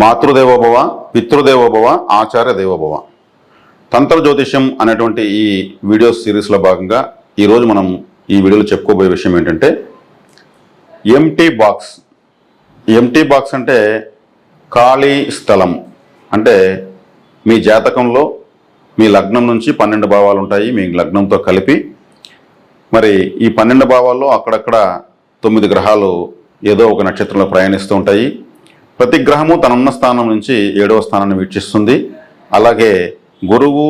మాతృదేవోభవ పితృదేవోభవ ఆచార్య దేవోభవ. తంత్ర జ్యోతిష్యం అనేటువంటి ఈ వీడియో సిరీస్లో భాగంగా ఈరోజు మనం ఈ వీడియోలో చెప్పుకోబోయే విషయం ఏంటంటే ఎంటీ బాక్స్. ఎంటీ బాక్స్ అంటే ఖాళీ స్థలం. అంటే మీ జాతకంలో మీ లగ్నం నుంచి పన్నెండు భావాలు ఉంటాయి మీ లగ్నంతో కలిపి. మరి ఈ పన్నెండు భావాల్లో అక్కడక్కడ తొమ్మిది గ్రహాలు ఏదో ఒక నక్షత్రంలో ప్రయాణిస్తూ ఉంటాయి. ప్రతి గ్రహము తనున్న స్థానం నుంచి ఏడవ స్థానాన్ని వీక్షిస్తుంది. అలాగే గురువు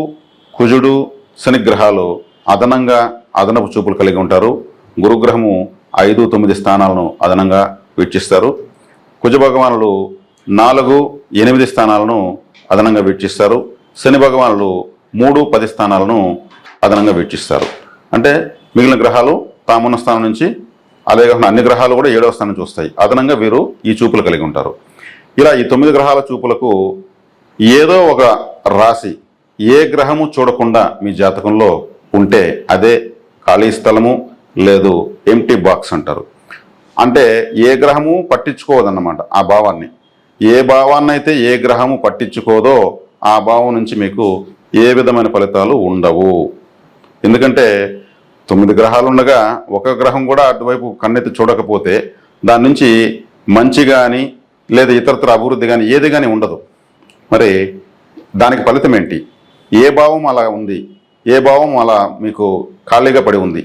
కుజుడు శని గ్రహాలు అదనంగా అదనపు చూపులు కలిగి ఉంటారు. గురుగ్రహము ఐదు తొమ్మిది స్థానాలను అదనంగా వీక్షిస్తారు. కుజ భగవానులు నాలుగు ఎనిమిది స్థానాలను అదనంగా వీక్షిస్తారు. శని భగవానులు మూడు పది స్థానాలను అదనంగా వీక్షిస్తారు. అంటే మిగిలిన గ్రహాలు తామున్న స్థానం నుంచి అదే కాకుండా అన్ని గ్రహాలు కూడా ఏడవ స్థానం చూస్తాయి అదనంగా వీరు ఈ చూపులు కలిగి ఉంటారు. ఇలా ఈ తొమ్మిది గ్రహాల చూపులకు ఏదో ఒక రాశి ఏ గ్రహము చూడకుండా మీ జాతకంలో ఉంటే అదే ఖాళీ స్థలము లేదు ఎంటీ బాక్స్ అంటారు. అంటే ఏ గ్రహము పట్టించుకోదన్నమాట ఆ భావాన్ని. ఏ భావాన్ని అయితే ఏ గ్రహము పట్టించుకోదో ఆ భావం నుంచి మీకు ఏ విధమైన ఫలితాలు ఉండవు. ఎందుకంటే తొమ్మిది గ్రహాలు ఉండగా ఒక గ్రహం కూడా అటువైపు కన్నెత్తి చూడకపోతే దాని నుంచి మంచి కానీ లేదా ఇతరత్ర అభివృద్ధి కానీ ఏది కానీ ఉండదు. మరి దానికి ఫలితం ఏంటి? ఏ భావం అలా ఉంది? ఏ భావం అలా మీకు ఖాళీగా పడి ఉంది?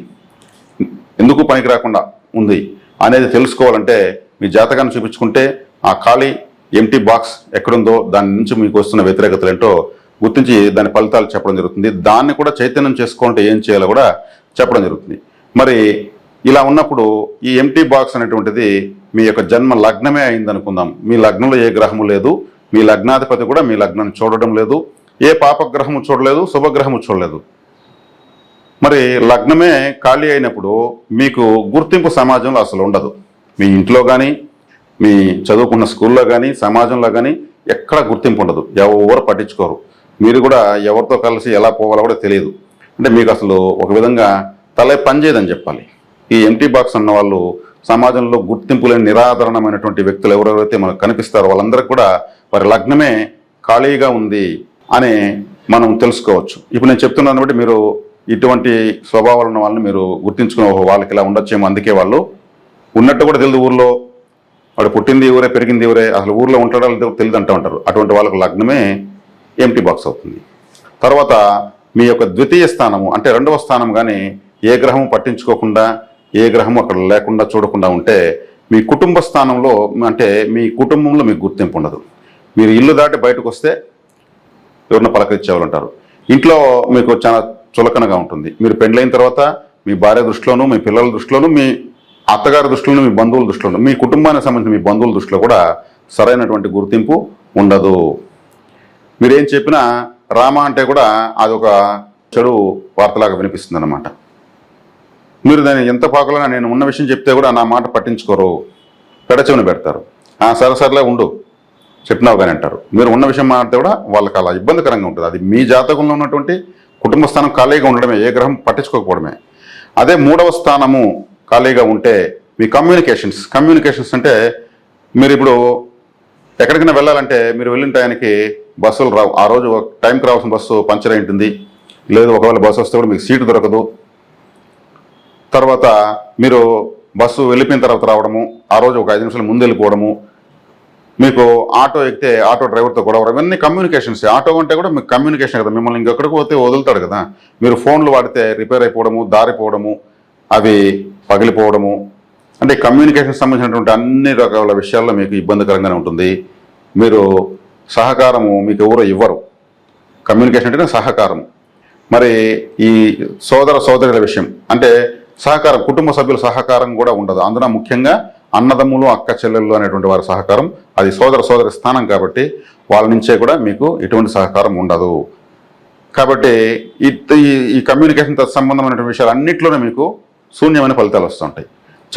ఎందుకు పనికి రాకుండా ఉంది అనేది తెలుసుకోవాలంటే మీ జాతకాన్ని చూపించుకుంటే ఆ ఖాళీ ఎంటీ బాక్స్ ఎక్కడుందో దాని నుంచి మీకు వస్తున్న వ్యతిరేకతలు ఏంటో గుర్తించి దాని ఫలితాలు చెప్పడం జరుగుతుంది. దాన్ని కూడా చైతన్యం చేసుకోవాలంటే ఏం చేయాలో కూడా చెప్పడం జరుగుతుంది. మరి ఇలా ఉన్నప్పుడు ఈ ఎంటీ బాక్స్ అనేటువంటిది మీ యొక్క జన్మ లగ్నమే అయిందనుకుందాం. మీ లగ్నంలో ఏ గ్రహము లేదు. మీ లగ్నాధిపతి కూడా మీ లగ్నం చూడడం లేదు. ఏ పాపగ్రహము చూడలేదు శుభగ్రహము చూడలేదు. మరి లగ్నమే ఖాళీ అయినప్పుడు మీకు గుర్తింపు సమాజంలో అసలు ఉండదు. మీ ఇంట్లో కానీ మీ చదువుకున్న స్కూల్లో కానీ సమాజంలో కానీ ఎక్కడ గుర్తింపు ఉండదు. ఎవరు పట్టించుకోరు. మీరు కూడా ఎవరితో కలిసి ఎలా పోవాలో కూడా తెలియదు. అంటే మీకు అసలు ఒక విధంగా తల పనిచేయదని చెప్పాలి. ఈ ఎంటీ బాక్స్ అన్న వాళ్ళు సమాజంలో గుర్తింపు లేని నిరాదరణమైనటువంటి వ్యక్తులు ఎవరెవరైతే మనకు కనిపిస్తారో వాళ్ళందరికీ కూడా వారి లగ్నమే ఖాళీగా ఉంది అని మనం తెలుసుకోవచ్చు. ఇప్పుడు నేను చెప్తున్నాను బట్టి మీరు ఇటువంటి స్వభావాలు ఉన్న వాళ్ళని మీరు గుర్తించుకునే వాళ్ళకి ఇలా ఉండొచ్చేమో అందుకే వాళ్ళు. ఉన్నట్టు కూడా తెలియదు ఊర్లో. వాడు పుట్టింది ఊరే పెరిగింది ఊరే అసలు ఊర్లో ఉంటాడో లేదో తెలియదు అంటూ ఉంటారు. అటువంటి వాళ్ళకు లగ్నమే ఎంటీ బాక్స్ అవుతుంది. తర్వాత మీ యొక్క ద్వితీయ స్థానము అంటే రెండవ స్థానం కానీ ఏ గ్రహం పట్టించుకోకుండా ఏ గ్రహం అక్కడ లేకుండా చూడకుండా ఉంటే మీ కుటుంబ స్థానంలో అంటే మీ కుటుంబంలో మీకు గుర్తింపు ఉండదు. మీరు ఇల్లు దాటి బయటకు వస్తే ఎవరిన పలకరించేవాళ్ళు అంటారు ఇంట్లో మీకు చాలా చులకనగా ఉంటుంది. మీరు పెండ్లైన తర్వాత మీ భార్య దృష్టిలోనూ మీ పిల్లల దృష్టిలోనూ మీ అత్తగారి దృష్టిలోనూ మీ బంధువుల దృష్టిలోనూ మీ కుటుంబానికి సంబంధించిన మీ బంధువుల దృష్టిలో కూడా సరైనటువంటి గుర్తింపు ఉండదు. మీరేం చెప్పినా రామ అంటే కూడా అదొక చెడు వార్తలాగా వినిపిస్తుంది అనమాట మీరు దాన్ని ఎంత పాకలైనా నేను ఉన్న విషయం చెప్తే కూడా నా మాట పట్టించుకోరు. పెడచెవిని పెడతారు. ఆ సరే ఉండు. చెప్పినావు కానీ అంటారు. మీరు ఉన్న విషయం మాట్లాడితే కూడా వాళ్ళకి అలా ఇబ్బందికరంగా ఉంటుంది. అది మీ జాతకంలో ఉన్నటువంటి కుటుంబ స్థానం ఖాళీగా ఉండడమే ఏ గ్రహం పట్టించుకోకపోవడమే. అదే మూడవ స్థానము ఖాళీగా ఉంటే మీ కమ్యూనికేషన్స్ కమ్యూనికేషన్స్ అంటే మీరు ఇప్పుడు ఎక్కడికైనా వెళ్ళాలంటే మీరు వెళ్ళిన టైంకి బస్సులు రావు. ఆ రోజు ఒక టైంకి రావాల్సిన బస్సు పంచర్ అయి ఉంటుంది. లేదు ఒకవేళ బస్సు వస్తే కూడా మీకు సీటు దొరకదు. తర్వాత మీరు బస్సు వెళ్ళిపోయిన తర్వాత రావడము ఆ రోజు ఒక ఐదు నిమిషాలు ముందు వెళ్ళిపోవడము మీకు ఆటో ఎక్కితే ఆటో డ్రైవర్తో గొడవ ఇవన్నీ కమ్యూనికేషన్స్. ఆటో ఉంటే కూడా మీకు కమ్యూనికేషన్ కదా మిమ్మల్ని ఇంకెక్కడికి పోతే వదులుతాడు కదా. మీరు ఫోన్లు వాడితే రిపేర్ అయిపోవడము దారిపోవడము అవి పగిలిపోవడము. అంటే కమ్యూనికేషన్ సంబంధించినటువంటి అన్ని రకాల విషయాల్లో మీకు ఇబ్బందికరంగానే ఉంటుంది. మీరు సహకారము మీకు ఎవరో ఇవ్వరు. కమ్యూనికేషన్ అంటేనే సహకారం మరి ఈ సోదర సోదరుల విషయం అంటే సహకారం కుటుంబ సభ్యుల సహకారం కూడా ఉండదు. అందున ముఖ్యంగా అన్నదమ్ములు అక్క చెల్లెళ్ళు అనేటువంటి వారి సహకారం అది సోదర సోదరి స్థానం కాబట్టి వాళ్ళ నుంచే కూడా మీకు ఎటువంటి సహకారం ఉండదు. కాబట్టి ఈ ఈ- ఈ కమ్యూనికేషన్ సంబంధమైనటువంటి విషయాలు అన్నింటిలోనే మీకు శూన్యమైన ఫలితాలు వస్తుంటాయి.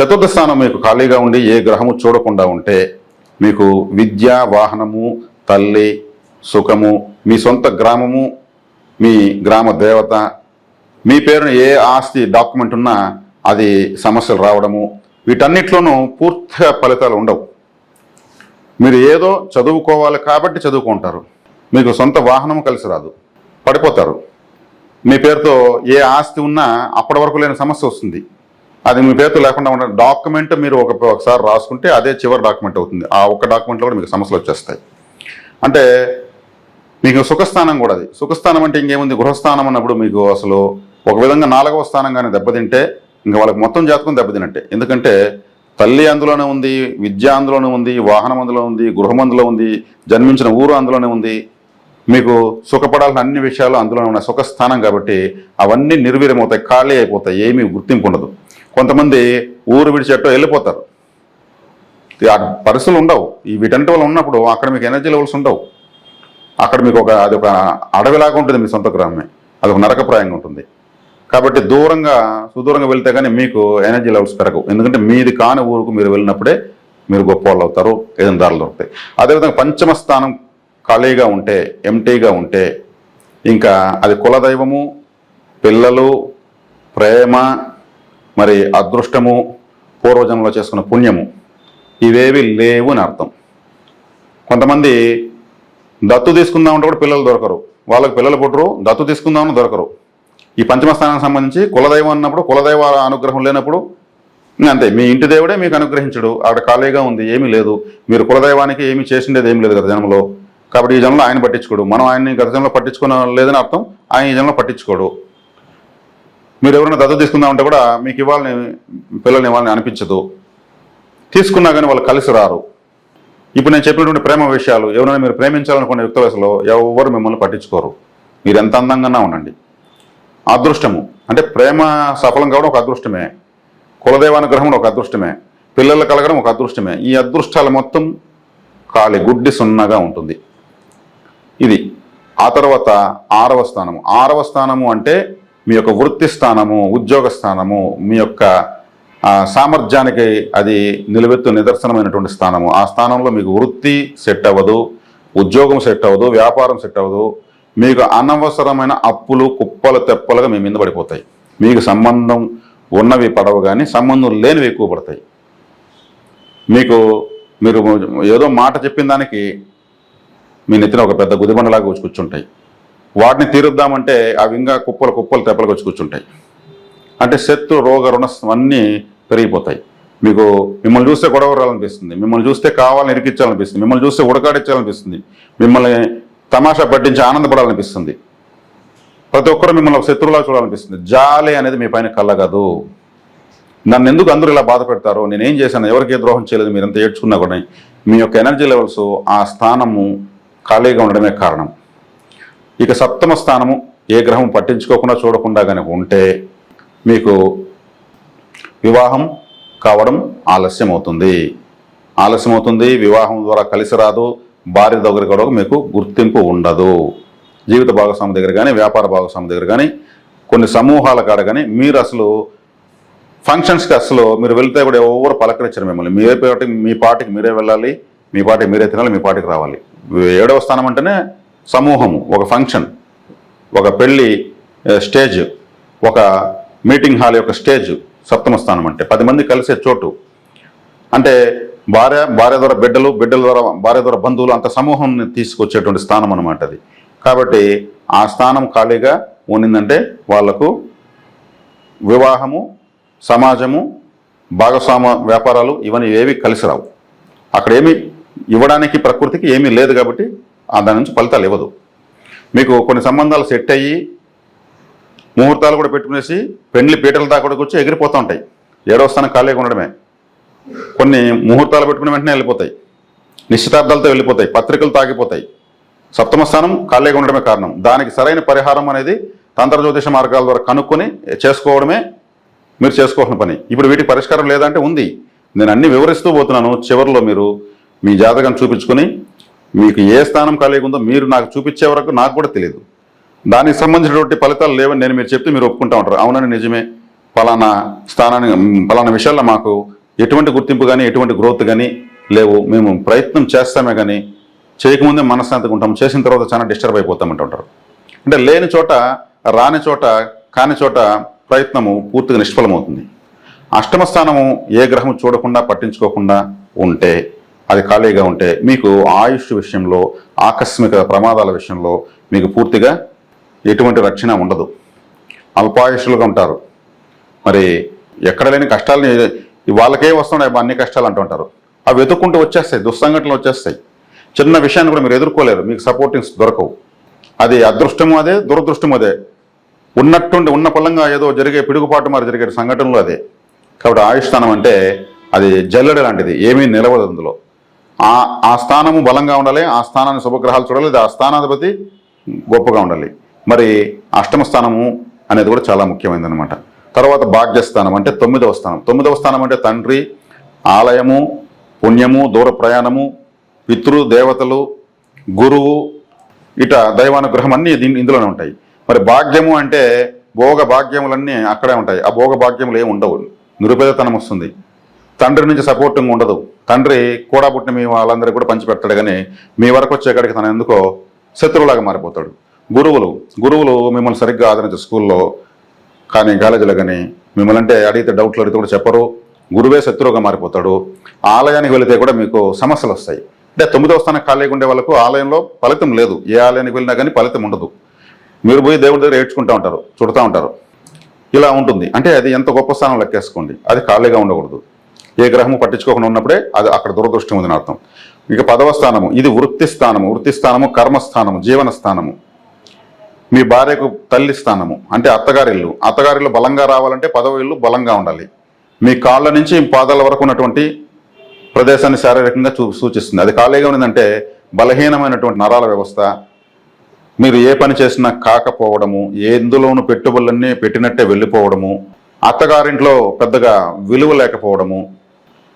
చతుర్థ స్థానం మీకు ఖాళీగా ఉండి ఏ గ్రహము చూడకుండా ఉంటే మీకు విద్య వాహనము తల్లి సుఖము మీ సొంత గ్రామము మీ గ్రామ దేవత మీ పేరున ఏ ఆస్తి డాక్యుమెంట్ ఉన్నా అది సమస్యలు రావడము వీటన్నిట్లోనూ పూర్తిగా ఫలితాలు ఉండవు. మీరు ఏదో చదువుకోవాలి కాబట్టి చదువుకుంటారు. మీకు సొంత వాహనం కలిసి రాదు. పడిపోతారు. మీ పేరుతో ఏ ఆస్తి ఉన్నా అప్పటి వరకు లేని సమస్య వస్తుంది. అది మీ పేరుతో లేకుండా ఉన్న డాక్యుమెంట్ మీరు ఒక ఒకసారి రాసుకుంటే అదే చివరి డాక్యుమెంట్ అవుతుంది. ఆ ఒక్క డాక్యుమెంట్లో కూడా మీకు సమస్యలు వచ్చేస్తాయి. అంటే మీకు సుఖస్థానం కూడా అది. సుఖస్థానం అంటే ఇంకేముంది? గృహస్థానం అన్నప్పుడు మీకు అసలు ఒక విధంగా నాలుగవ స్థానం కానీ దెబ్బతింటే ఇంకా వాళ్ళకి మొత్తం జాతకం దెబ్బతినట్టే. ఎందుకంటే తల్లి అందులోనే ఉంది విద్య అందులోనే ఉంది వాహనం అందులో ఉంది గృహం అందులో ఉంది జన్మించిన ఊరు అందులోనే ఉంది. మీకు సుఖపడాల్సిన అన్ని విషయాలు అందులోనే ఉన్నాయి. సుఖస్థానం కాబట్టి అవన్నీ నిర్వీర్యమవుతాయి ఖాళీ అయిపోతాయి ఏమీ గుర్తింపు ఉండదు. కొంతమంది ఊరు విడిచేటో వెళ్ళిపోతారు. పరిస్థితులు ఉండవు. ఈ వీటంటి వల్ల ఉన్నప్పుడు అక్కడ మీకు ఎనర్జీ లెవెల్స్ ఉండవు. అక్కడ మీకు ఒక అది ఒక అడవిలాగా ఉంటుంది మీ సొంత గ్రామమే. అది ఒక నరకప్రాయంగా ఉంటుంది. కాబట్టి దూరంగా సుదూరంగా వెళ్తే కానీ మీకు ఎనర్జీ లెవెల్స్ పెరగవు. ఎందుకంటే మీది కాని ఊరుకు మీరు వెళ్ళినప్పుడే మీరు గొప్ప వాళ్ళు అవుతారు ఏదైనా ధరలు దొరుకుతాయి. అదేవిధంగా పంచమ స్థానం ఖాళీగా ఉంటే ఎంటీగా ఉంటే ఇంకా అది కులదైవము పిల్లలు ప్రేమ మరి అదృష్టము పూర్వజన్మలో చేసుకున్న పుణ్యము ఇవేవి లేవు అని అర్థం. కొంతమంది దత్తు తీసుకుందామంటే కూడా పిల్లలు దొరకరు. వాళ్ళకి పిల్లలు పుట్టరు దత్తు తీసుకుందామని దొరకరు. ఈ పంచమ స్థానానికి సంబంధించి కులదైవం అన్నప్పుడు కులదైవ అనుగ్రహం లేనప్పుడు అంతే. మీ ఇంటి దేవుడే మీకు అనుగ్రహించడు. అక్కడ ఖాళీగా ఉంది ఏమీ లేదు. మీరు కులదైవానికి ఏమీ చేసిండేది ఏమీ లేదు గత జన్మలో. కాబట్టి ఈ జన్మలో ఆయన పట్టించుకోడు. మనం ఆయన్ని గత జన్మలో పట్టించుకున్న లేదని అర్థం ఆయన ఈ జన్మలో పట్టించుకోడు. మీరు ఎవరైనా దత్తు తీసుకుందామంటే కూడా మీకు ఇవ్వాలని పిల్లల్ని ఇవ్వాలని అనిపించదు. తీసుకున్నా కానీ వాళ్ళు కలిసి రారు. ఇప్పుడు నేను చెప్పినటువంటి ప్రేమ విషయాలు ఎవరైనా మీరు ప్రేమించాలనుకునే యుక్త వయసులో ఎవరు మిమ్మల్ని పట్టించుకోరు. మీరు ఎంత అందంగానే ఉండండి. అదృష్టము. అంటే ప్రేమ సఫలం కావడం ఒక అదృష్టమే. కులదైవానుగ్రహం ఒక అదృష్టమే. పిల్లలు కలగడం ఒక అదృష్టమే. ఈ అదృష్టాలు మొత్తం ఖాళీ గుడ్డి సున్నగా ఉంటుంది. ఇది ఆ తర్వాత ఆరవ స్థానము. ఆరవ స్థానము అంటే మీ యొక్క వృత్తి స్థానము ఉద్యోగ స్థానము మీ యొక్క సామర్థ్యానికి అది నిలబెత్తు నిదర్శనమైనటువంటి స్థానము. ఆ స్థానంలో మీకు వృత్తి సెట్ అవ్వదు ఉద్యోగం సెట్ అవ్వదు వ్యాపారం సెట్ అవ్వదు మీకు అనవసరమైన అప్పులు కుప్పలు తెప్పలుగా మీ మీద పడిపోతాయి. మీకు సంబంధం ఉన్నవి పడవు కానీ సంబంధం లేనివి ఎక్కువ పడతాయి. మీకు మీరు ఏదో మాట చెప్పిన దానికి మీ నెత్తిన ఒక పెద్ద గుదిబండలాగా వచ్చి కూర్చుంటాయి. వాటిని తీరుద్దామంటే అవి ఇంకా కుప్పలు కుప్పలు తెప్పలకు వచ్చి కూర్చుంటాయి. అంటే శత్రు రోగ రుణ అన్నీ పెరిగిపోతాయి. మీకు మిమ్మల్ని చూస్తే గొడవ రావాలనిపిస్తుంది. మిమ్మల్ని చూస్తే కావాలని ఇరికించాలనిపిస్తుంది. మిమ్మల్ని చూస్తే ఉడకాడించాలనిపిస్తుంది మిమ్మల్ని తమాషా పట్టించి ఆనందపడాలనిపిస్తుంది. ప్రతి ఒక్కరు మిమ్మల్ని ఒక శత్రువులా చూడాలనిపిస్తుంది. జాలి అనేది మీ పైన కలగదు. నన్ను ఎందుకు అందరూ ఇలా బాధ పెడతారు నేను ఏం చేశాను ఎవరికి ద్రోహం చేయలేదు మీరు ఎంత ఏడ్చుకున్నా కూడా మీ యొక్క ఎనర్జీ లెవెల్స్ ఆ స్థానము ఖాళీగా ఉండడమే కారణం. ఇక సప్తమ స్థానము ఏ గ్రహం పట్టించుకోకుండా చూడకుండా కనుక ఉంటే మీకు వివాహం కావడం ఆలస్యం అవుతుంది ఆలస్యం అవుతుంది వివాహం ద్వారా కలిసి రాదు భార్య దగ్గర కూడా మీకు గుర్తింపు ఉండదు. జీవిత భాగస్వామి దగ్గర కానీ వ్యాపార భాగస్వామి దగ్గర కానీ కొన్ని సమూహాల కాడ కానీ మీరు అసలు ఫంక్షన్స్కి అసలు మీరు వెళ్తే కూడా ఎవరు పలకరించారు మిమ్మల్ని. మీరే పాటికి మీ పాటికి మీరే వెళ్ళాలి మీ పాటికి మీరే తినాలి మీ పాటికి రావాలి. ఏడవ స్థానం అంటేనే సమూహము ఒక ఫంక్షన్ ఒక పెళ్ళి స్టేజ్ ఒక మీటింగ్ హాల్ యొక్క స్టేజ్ సప్తమ స్థానం అంటే పది మంది కలిసే చోటు. అంటే భార్య భార్య ద్వారా బిడ్డలు బిడ్డల ద్వారా భార్య ద్వారా బంధువులు అంత సమూహం తీసుకొచ్చేటువంటి స్థానం అనమాట అది. కాబట్టి ఆ స్థానం ఖాళీగా ఉండిందంటే వాళ్ళకు వివాహము సమాజము భాగస్వామ వ్యాపారాలు ఇవన్నీ ఏవి కలిసి రావు. అక్కడ ఏమి ఇవ్వడానికి ప్రకృతికి ఏమీ లేదు కాబట్టి ఆ దాని నుంచి ఫలితాలు ఇవ్వదు. మీకు కొన్ని సంబంధాలు సెట్ అయ్యి ముహూర్తాలు కూడా పెట్టుకునేసి పెండ్లి పీటల దాకా కూడా వచ్చి ఎగిరిపోతూ ఉంటాయి. ఏడవ స్థానం ఖాళీగా ఉండడమే. కొన్ని ముహూర్తాలు పెట్టుకుని వెంటనే వెళ్ళిపోతాయి. నిశ్చితార్థాలతో వెళ్ళిపోతాయి. పత్రికలు తాగిపోతాయి. సప్తమ స్థానం ఖాళీగా ఉండడమే కారణం. దానికి సరైన పరిహారం అనేది తంత్ర జ్యోతిష మార్గాల ద్వారా కనుక్కొని చేసుకోవడమే మీరు చేసుకోవాల్సిన పని. ఇప్పుడు వీటికి పరిష్కారం లేదంటే ఉంది. నేను అన్ని వివరిస్తూ పోతున్నాను. చివరిలో మీరు మీ జాతకం చూపించుకొని మీకు ఏ స్థానం ఖాళీగా ఉందో మీరు నాకు చూపించే వరకు నాకు కూడా తెలియదు దానికి సంబంధించినటువంటి ఫలితాలు లేవని నేను మీరు చెప్తే మీరు ఒప్పుకుంటా ఉంటారు. అవునని నిజమే. ఫలానా స్థానాన్ని ఫలానా విషయాల్లో మాకు ఎటువంటి గుర్తింపు కానీ ఎటువంటి గ్రోత్ కానీ లేవు. మేము ప్రయత్నం చేస్తామే కానీ చేయకముందే మనశ్శాంతిగా ఉంటాం. చేసిన తర్వాత చాలా డిస్టర్బ్ అయిపోతామంటుంటారు అంటే లేని చోట రాని చోట కాని చోట ప్రయత్నము పూర్తిగా నిష్ఫలమవుతుంది. అష్టమ స్థానము ఏ గ్రహం చూడకుండా పట్టించుకోకుండా ఉంటే అది ఖాళీగా ఉంటే మీకు ఆయుష్ విషయంలో ఆకస్మిక ప్రమాదాల విషయంలో మీకు పూర్తిగా ఎటువంటి రక్షణ ఉండదు. అల్పాయుషులుగా ఉంటారు. మరి ఎక్కడ లేని కష్టాలని వాళ్ళకే వస్తున్నాయి అన్ని కష్టాలు అంటుంటారు. అవి వెతుక్కుంటూ వచ్చేస్తాయి దుస్సంఘటనలు వచ్చేస్తాయి. చిన్న విషయాన్ని కూడా మీరు ఎదుర్కోలేరు మీకు సపోర్టింగ్స్ దొరకవు. అది అదృష్టము అదే దురదృష్టము అదే. ఉన్నట్టుండి ఉన్న పలంగా ఏదో జరిగే పిడుగుపాటు మరి జరిగే సంఘటనలు అదే. కాబట్టి ఆయుష్స్థానం అంటే అది జల్లెడ లాంటిది ఏమీ నిలవదు అందులో. ఆ ఆ స్థానము బలంగా ఉండాలి ఆ స్థానాన్ని శుభగ్రహాలు చూడాలి అది ఆ స్థానాధిపతి గొప్పగా ఉండాలి. మరి అష్టమ స్థానము అనేది కూడా చాలా ముఖ్యమైనది అనమాట తర్వాత భాగ్యస్థానం అంటే తొమ్మిదవ స్థానం. తొమ్మిదవ స్థానం అంటే తండ్రి ఆలయము పుణ్యము దూర ప్రయాణము పితృ దేవతలు గురువు ఇట దైవానుగ్రహం అన్నీ దీని ఇందులోనే ఉంటాయి. మరి భాగ్యము అంటే భోగ భాగ్యములన్నీ అక్కడే ఉంటాయి. ఆ భోగ భాగ్యములు ఏమి ఉండవు. నిరుపేదతనం వస్తుంది. తండ్రి నుంచి సపోర్టింగ్ ఉండదు. తండ్రి కూడా పుట్టిన మీ వాళ్ళందరికీ కూడా పంచిపెడతాడు కానీ మీ వరకు వచ్చేకాడికి తన ఎందుకో శత్రువులాగా మారిపోతాడు. గురువులు గురువులు మిమ్మల్ని సరిగ్గా ఆదరించే స్కూల్లో కానీ కాలేజీలో కానీ మిమ్మల్ని అంటే అడిగితే డౌట్లు అడిగితే కూడా చెప్పరు. గురువే శత్రువుగా మారిపోతాడు. ఆలయానికి వెళితే కూడా మీకు సమస్యలు వస్తాయి. అంటే తొమ్మిదవ స్థానం ఖాళీగా ఉండే వాళ్ళకు ఆలయంలో ఫలితం లేదు. ఏ ఆలయానికి వెళ్ళినా కానీ ఫలితం ఉండదు. మీరు పోయి దేవుడి దగ్గర ఏడ్చుకుంటూ ఉంటారు చుడతా ఉంటారు. ఇలా ఉంటుంది. అంటే అది ఎంత గొప్ప స్థానం లెక్కేసుకోండి. అది ఖాళీగా ఉండకూడదు. ఏ గ్రహము పట్టించుకోకుండా ఉన్నప్పుడే అది అక్కడ దురదృష్టం ఉందని అర్థం. ఇక పదవ స్థానము. ఇది వృత్తి స్థానము. వృత్తి స్థానము కర్మస్థానము జీవన స్థానము. మీ భార్యకు తల్లి స్థానము అంటే అత్తగారిల్లు. అత్తగారిల్లు బలంగా రావాలంటే పదవ ఇల్లు బలంగా ఉండాలి. మీ కాళ్ళ నుంచి పాదాల వరకు ఉన్నటువంటి ప్రదేశాన్ని శారీరకంగా చూ సూచిస్తుంది. అది ఖాళీగా ఉన్నదంటే బలహీనమైనటువంటి నరాల వ్యవస్థ మీరు ఏ పని చేసినా కాకపోవడము ఎందులోనూ పెట్టుబడులన్నీ పెట్టినట్టే వెళ్ళిపోవడము అత్తగారింట్లో పెద్దగా విలువ లేకపోవడము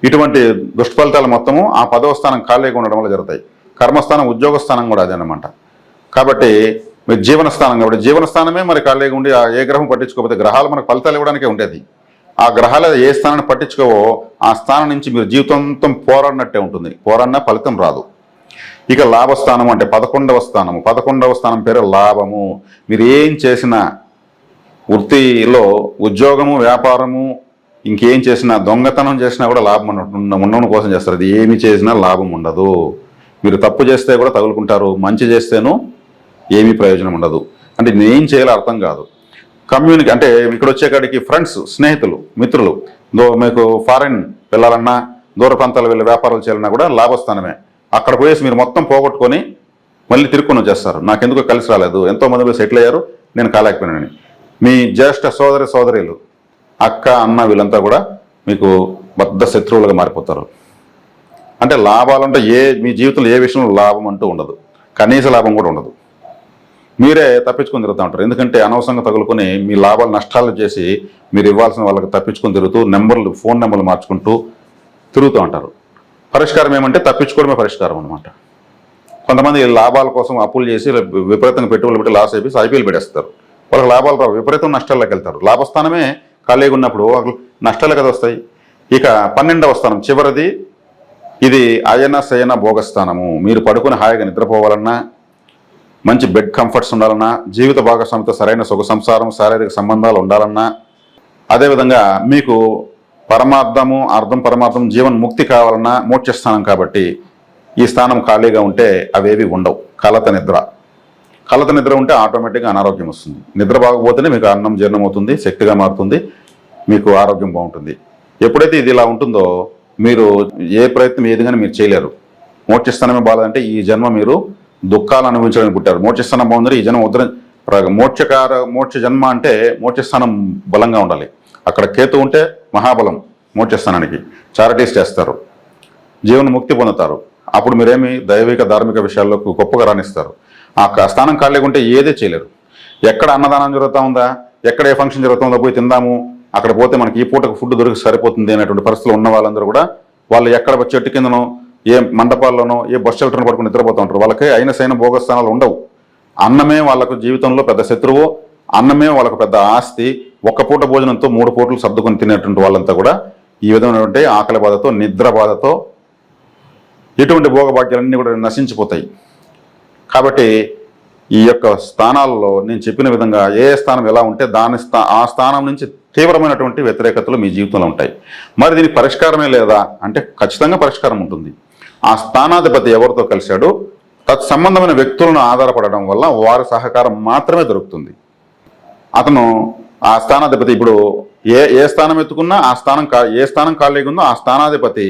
ఇటువంటి దుష్ఫలితాలు మొత్తము ఆ పదవ స్థానం ఖాళీగా ఉండడం వల్ల జరుగుతాయి. కర్మస్థానం ఉద్యోగ స్థానం కూడా అదే అనమాట కాబట్టి మీరు జీవనస్థానం కాబట్టి జీవన స్థానమే మరి ఖాళీగా ఉండి ఆ ఏ గ్రహం పట్టించుకోకపోతే గ్రహాలు మనకు ఫలితాలు ఇవ్వడానికే ఉండేది. ఆ గ్రహాలు ఏ స్థానాన్ని పట్టించుకోవో ఆ స్థానం నుంచి మీరు జీవితంతో పోరాడినట్టే ఉంటుంది. పోరాడినా ఫలితం రాదు. ఇక లాభస్థానం అంటే పదకొండవ స్థానము. పదకొండవ స్థానం పేరు లాభము. మీరు ఏం చేసినా వృత్తిలో ఉద్యోగము వ్యాపారము ఇంకేం చేసినా దొంగతనం చేసినా కూడా లాభం ఉండడం కోసం చేస్తారు. అది ఏమి చేసినా లాభం ఉండదు. మీరు తప్పు చేస్తే కూడా తగులుకుంటారు. మంచి చేస్తేనూ ఏమీ ప్రయోజనం ఉండదు. అంటే నేనేం చేయాలో అర్థం కాదు. కమ్యూనిక్ అంటే ఇక్కడ వచ్చేకాడికి ఫ్రెండ్స్ స్నేహితులు మిత్రులు దో మీకు ఫారెన్ వెళ్ళాలన్నా దూర ప్రాంతాలు వెళ్ళి వ్యాపారాలు చేయాలన్నా కూడా లాభస్థానమే. అక్కడ పోయేసి మీరు మొత్తం పోగొట్టుకొని మళ్ళీ తిరుక్కొని వచ్చేస్తారు. నాకెందుకో కలిసి రాలేదు. ఎంతో మంది పోయి సెటిల్ అయ్యారు. నేను కాలేకపోయినానని. మీ జ్యేష్ఠ సోదరి సోదరులు అక్క అన్న వీళ్ళంతా కూడా మీకు బద్ద శత్రువులుగా మారిపోతారు. అంటే లాభాలంటే ఏ మీ జీవితంలో ఏ విషయంలో లాభం అంటూ ఉండదు. కనీస లాభం కూడా ఉండదు. మీరే తప్పించుకొని తిరుగుతూ ఉంటారు. ఎందుకంటే అనవసరంగా తగులుకొని మీ లాభాలు నష్టాలు చేసి మీరు ఇవ్వాల్సిన వాళ్ళకి తప్పించుకొని తిరుగుతూ నెంబర్లు ఫోన్ నెంబర్లు మార్చుకుంటూ తిరుగుతూ ఉంటారు. పరిష్కారం ఏమంటే తప్పించుకోవడమే పరిష్కారం అనమాట కొంతమంది లాభాల కోసం అప్పులు చేసి విపరీతంగా పెట్టుబడులు పెట్టి లాస్ అయిపోయి ఐపీఎల్ పెట్టేస్తారు. వాళ్ళకి లాభాలు రావు విపరీతం నష్టాల్లోకి వెళ్తారు. లాభస్థానమే ఖాళీగా ఉన్నప్పుడు నష్టాలు కదా వస్తాయి. ఇక పన్నెండవ స్థానం చివరిది ఇది అయన శయన భోగస్థానము. మీరు పడుకుని హాయిగా నిద్రపోవాలన్నా మంచి బెడ్ కంఫర్ట్స్ ఉండాలన్నా జీవిత భాగస్వామితో సరైన సుఖ సంసారం శారీరక సంబంధాలు ఉండాలన్నా అదేవిధంగా మీకు పరమార్థము అర్థం పరమార్థం జీవన్ ముక్తి కావాలన్నా మోక్షస్థానం కాబట్టి ఈ స్థానం ఖాళీగా ఉంటే అవేవి ఉండవు. కలత నిద్ర. కలత నిద్ర ఉంటే ఆటోమేటిక్గా అనారోగ్యం వస్తుంది. నిద్ర బాగపోతేనే మీకు అన్నం జీర్ణం అవుతుంది శక్తిగా మారుతుంది మీకు ఆరోగ్యం బాగుంటుంది. ఎప్పుడైతే ఇది ఇలా ఉంటుందో మీరు ఏ ప్రయత్నం ఏది కానీ మీరు చేయలేరు. మోక్షస్థానమే బాగాలంటే ఈ జన్మ మీరు దుఃఖాలు అనుభవించడానికి పుట్టారు. మోక్షస్థానం బాగుందని ఈ జన్మ ఉద్ర మోక్షకార మోక్ష జన్మ అంటే మోక్షస్థానం బలంగా ఉండాలి. అక్కడ కేతు ఉంటే మహాబలం మోక్షస్థానానికి. చారిటీస్ చేస్తారు. జీవన ముక్తి పొందుతారు. అప్పుడు మీరేమి దైవిక ధార్మిక విషయాల్లోకి గొప్పగా రాణిస్తారు. ఆ స్థానం ఖాళీగా ఉంటే ఏదే చేయలేరు. ఎక్కడ అన్నదానం జరుగుతూ ఉందా? ఎక్కడ ఏ ఫంక్షన్ జరుగుతుందో పోయి తిందాము. అక్కడ పోతే మనకి ఈ పూటకు ఫుడ్ దొరికి సరిపోతుంది అనేటువంటి పరిస్థితులు ఉన్న వాళ్ళందరూ కూడా వాళ్ళు ఎక్కడ చెట్టు కిందనో ఏ మండపాల్లోనో ఏ బస్ షెల్టర్ని పడుకుని నిద్రపోతూ ఉంటారు. వాళ్ళకి అయిన సైన భోగస్థానాలు ఉండవు. అన్నమే వాళ్ళకు జీవితంలో పెద్ద శత్రువు అన్నమే వాళ్ళకు పెద్ద ఆస్తి ఒక్క పూట భోజనంతో మూడు పూటలు సర్దుకొని తినేటువంటి వాళ్ళంతా కూడా ఈ విధమైనటువంటి ఆకలి బాధతో నిద్ర బాధతో ఎటువంటి భోగభాగ్యాలన్నీ కూడా నశించిపోతాయి. కాబట్టి ఈ యొక్క స్థానాల్లో నేను చెప్పిన విధంగా ఏ స్థానం ఎలా ఉంటే దాని స్థా ఆ స్థానం నుంచి తీవ్రమైనటువంటి వ్యతిరేకతలు మీ జీవితంలో ఉంటాయి. మరి దీనికి పరిష్కారమే లేదా? అంటే ఖచ్చితంగా పరిష్కారం ఉంటుంది. ఆ స్థానాధిపతి ఎవరితో కలిశాడో? తత్సంబంధమైన వ్యక్తులను ఆధారపడడం వల్ల వారి సహకారం మాత్రమే దొరుకుతుంది. అతను ఆ స్థానాధిపతి ఇప్పుడు ఏ ఏ స్థానం ఎత్తుకున్నా ఆ స్థానం కా ఏ స్థానం ఖాళీగా ఉందో ఆ స్థానాధిపతి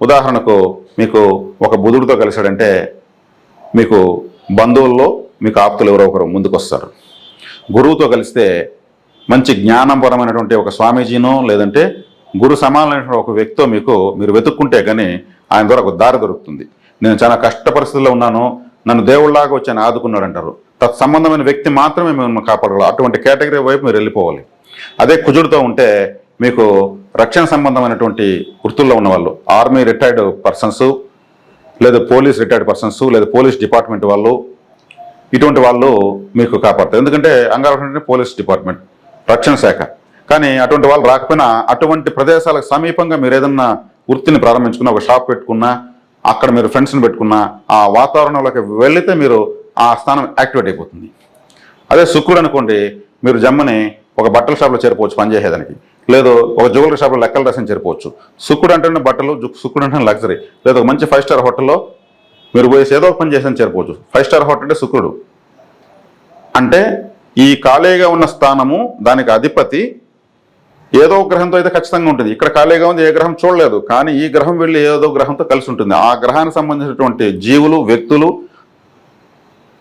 ఉదాహరణకు మీకు ఒక బుధుడితో కలిశాడంటే మీకు బంధువుల్లో మీకు ఆప్తులు ఎవరో ఒకరు ముందుకొస్తారు. గురువుతో కలిస్తే మంచి జ్ఞానపరమైనటువంటి ఒక స్వామీజీనో లేదంటే గురు సమానమైనటువంటి ఒక వ్యక్తితో మీకు మీరు వెతుక్కుంటే కానీ ఆయన ద్వారా ఒక దారి దొరుకుతుంది. నేను చాలా కష్ట పరిస్థితుల్లో ఉన్నాను. నన్ను దేవుళ్ళాగా వచ్చి ఆయన ఆదుకున్నాడు అంటారు. తత్సంబంధమైన వ్యక్తి మాత్రమే మిమ్మల్ని కాపాడగలరు. అటువంటి కేటగిరీ వైపు మీరు వెళ్ళిపోవాలి. అదే కుజుడితో ఉంటే మీకు రక్షణ సంబంధమైనటువంటి వృత్తుల్లో ఉన్నవాళ్ళు ఆర్మీ రిటైర్డ్ పర్సన్స్ లేదా పోలీస్ రిటైర్డ్ పర్సన్స్ లేదా పోలీస్ డిపార్ట్మెంట్ వాళ్ళు ఇటువంటి వాళ్ళు మీకు కాపాడుతారు. ఎందుకంటే అంగారకం పోలీస్ డిపార్ట్మెంట్ రక్షణ శాఖ. కానీ అటువంటి వాళ్ళు రాకపోయినా అటువంటి ప్రదేశాలకు సమీపంగా మీరు ఏదన్నా వృత్తిని ప్రారంభించుకున్న ఒక షాప్ పెట్టుకున్నా అక్కడ మీరు ఫ్రెండ్స్ని పెట్టుకున్నా ఆ వాతావరణంలోకి వెళితే మీరు ఆ స్థానం యాక్టివేట్ అయిపోతుంది. అదే శుక్రుడు అనుకోండి మీరు జమ్మని ఒక బట్టల షాప్లో చేరిపోవచ్చు పనిచేసేదానికి లేదు ఒక జ్యువెలరీ షాప్లో లెక్కలు రాసిన చేరిపోవచ్చు. శుక్రుడు అంటేనే బట్టలు శుక్రుడు అంటే లగ్జరీ. లేదా ఒక మంచి ఫైవ్ స్టార్ హోటల్లో మీరు పోయేసి ఏదో ఒక పని చేసిన చేరిపోవచ్చు. ఫైవ్ స్టార్ హోటల్ అంటే శుక్రుడు. అంటే ఈ ఖాళీగా ఉన్న స్థానము దానికి అధిపతి ఏదో గ్రహంతో అయితే ఖచ్చితంగా ఉంటుంది. ఇక్కడ ఖాళీగా ఉంది ఏ గ్రహం చూడలేదు. కానీ ఈ గ్రహం వెళ్ళి ఏదో గ్రహంతో కలిసి ఉంటుంది. ఆ గ్రహానికి సంబంధించినటువంటి జీవులు వ్యక్తులు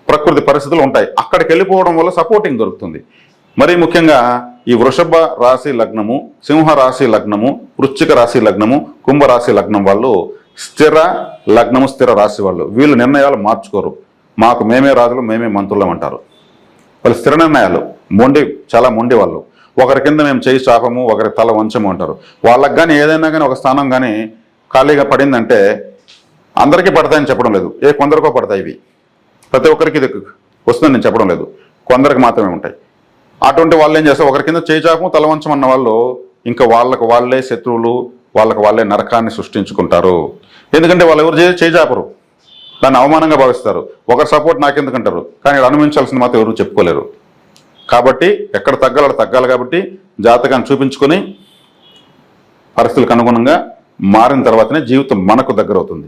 ప్రకృతి పరిస్థితులు ఉంటాయి. అక్కడికి వెళ్ళిపోవడం వల్ల సపోర్టింగ్ దొరుకుతుంది. మరి ముఖ్యంగా ఈ వృషభ రాశి లగ్నము సింహ రాశి లగ్నము వృశ్చిక రాశి లగ్నము కుంభ రాశి లగ్నం వాళ్ళు స్థిర లగ్నము స్థిర రాశి వాళ్ళు. వీళ్ళు నిర్ణయాలు మార్చుకోరు. మాకు మేమే రాజులు మేమే మంత్రులం అంటారు. వాళ్ళు స్థిర నిర్ణయాలు. మొండి చాలా మొండి వాళ్ళు. ఒకరి కింద మేము చేయి చాపము ఒకరి తల వంచము అంటారు. వాళ్ళకి కానీ ఏదైనా కానీ ఒక స్థానం కానీ ఖాళీగా పడిందంటే అందరికీ పడతాయని చెప్పడం లేదు. ఏ కొందరికో పడతాయి ఇవి. ప్రతి ఒక్కరికి ఇది వస్తుందని నేను చెప్పడం లేదు. కొందరికి మాత్రమే ఉంటాయి. అటువంటి వాళ్ళు ఏం చేస్తారు? ఒకరి కింద చేయి చాపము తల వంచం అన్న వాళ్ళు ఇంకా వాళ్ళకు వాళ్ళే శత్రువులు వాళ్ళకు వాళ్ళే నరకాన్ని సృష్టించుకుంటారు. ఎందుకంటే వాళ్ళు ఎవరు చేయి చాపరు? దాన్ని అవమానంగా భావిస్తారు. ఒకరి సపోర్ట్ నాకెందుకంటారు కానీ ఇక్కడ అనుభవించాల్సింది మాత్రం ఎవరు చెప్పుకోలేరు. కాబట్టి ఎక్కడ తగ్గాలో అక్కడ తగ్గాలి కాబట్టి జాతకాన్ని చూపించుకొని పరిస్థితులకు అనుగుణంగా మారిన తర్వాతనే జీవితం మనకు దగ్గర అవుతుంది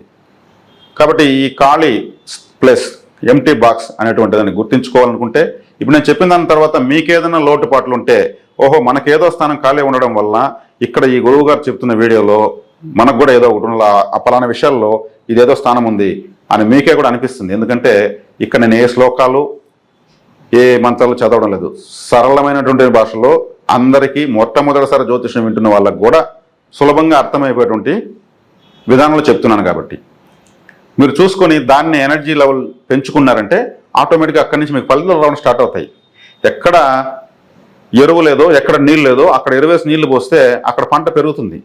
కాబట్టి ఈ ఖాళీ ప్లస్ ఎంటీ బాక్స్ అనేటువంటి దాన్ని గుర్తించుకోవాలనుకుంటే ఇప్పుడు నేను చెప్పిన దాని తర్వాత మీకేదైనా లోటుపాట్లు ఉంటే ఓహో మనకేదో స్థానం ఖాళీ ఉండడం వల్ల ఇక్కడ ఈ గురువు గారు చెప్తున్న వీడియోలో మనకు కూడా ఏదో ఒకటి ఆ పలానా విషయాల్లో ఇదేదో స్థానం ఉంది అని మీకే కూడా అనిపిస్తుంది. ఎందుకంటే ఇక్కడ నేను ఏ శ్లోకాలు ఏ మంత్రాలు చదవడం లేదు. సరళమైనటువంటి భాషలో అందరికీ మొట్టమొదటిసారి జ్యోతిషం వింటున్న వాళ్ళకు కూడా సులభంగా అర్థమైపోయేటువంటి విధానంలో చెప్తున్నాను కాబట్టి. మీరు చూసుకొని దాన్ని ఎనర్జీ లెవెల్ పెంచుకున్నారంటే ఆటోమేటిక్గా అక్కడి నుంచి మీకు ఫలితాలు రావడం స్టార్ట్ అవుతాయి. ఎక్కడ ఎరువు లేదో ఎక్కడ నీళ్ళు లేదో అక్కడ ఎరువేసి నీళ్ళు పోస్తే అక్కడ పంట పెరుగుతుంది.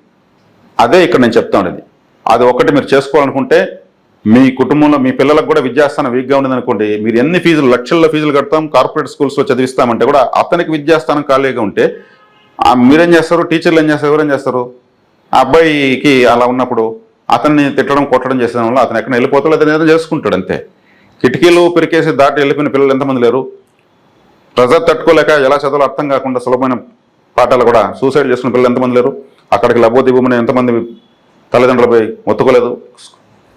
అదే ఇక్కడ నేను చెప్తాను అది ఒకటి మీరు చేసుకోవాలనుకుంటే మీ కుటుంబంలో మీ పిల్లలకు కూడా విద్యాస్థానం వీక్గా ఉండేది అనుకోండి మీరు ఎన్ని ఫీజులు లక్షల్లో ఫీజులు కడతాం కార్పొరేట్ స్కూల్స్లో చదివిస్తామంటే కూడా అతనికి విద్యాస్థానం ఖాళీగా ఉంటే మీరేం చేస్తారు? టీచర్లు ఏం చేస్తారు? ఎవరేం చేస్తారు? ఆ అబ్బాయికి అలా ఉన్నప్పుడు అతన్ని తిట్టడం కొట్టడం చేసిన వల్ల అతను ఎక్కడ వెళ్ళిపోతాడు అతను ఏదో చేసుకుంటాడు అంతే. కిటికీలు పెరికేసి దాటి వెళ్ళిపోయిన పిల్లలు ఎంతమంది లేరు? ప్రెజర్ తట్టుకోలేక ఎలా చదవాలో అర్థం కాకుండా సులభమైన పాఠాలు కూడా సూసైడ్ చేసుకున్న పిల్లలు ఎంతమంది లేరు? అక్కడికి లబోదిబ్బమని ఎంతమంది తల్లిదండ్రులపై ఒత్తుకోలేదు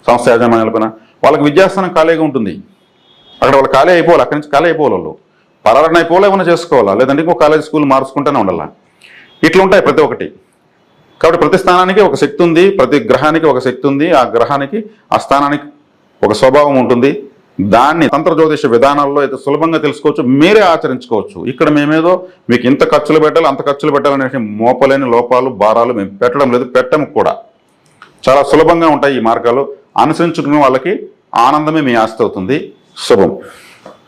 సంస్థ యాజమాన్యాలపైన వాళ్ళకి విద్యాస్థానం ఖాళీగా ఉంటుంది. అక్కడ వాళ్ళు ఖాళీ అయిపోవాలి అక్కడి నుంచి ఖాళీ అయిపోవాలి వాళ్ళు. పలారణ అయిపోవాలి ఏమైనా చేసుకోవాలా? లేదంటే ఇంకో కాలేజ్ స్కూల్ మార్చుకుంటూనే ఉండాలా? ఇట్లా ఉంటాయి ప్రతి ఒక్కటి. కాబట్టి ప్రతి స్థానానికి ఒక శక్తి ఉంది ప్రతి గ్రహానికి ఒక శక్తి ఉంది. ఆ గ్రహానికి ఆ స్థానానికి ఒక స్వభావం ఉంటుంది. దాన్ని తంత్ర జ్యోతిష విధానాల్లో అయితే సులభంగా తెలుసుకోవచ్చు మీరే ఆచరించుకోవచ్చు. ఇక్కడ మేమేదో మీకు ఇంత ఖర్చులు పెట్టాలి అంత ఖర్చులు పెట్టాలనే మోపలేని లోపాలు భారాలు మేము పెట్టడం లేదు పెట్టము కూడా. చాలా సులభంగా ఉంటాయి ఈ మార్గాలు. అనుసరించుకున్న వాళ్ళకి ఆనందమే మీ ఆస్తి అవుతుంది. శుభం.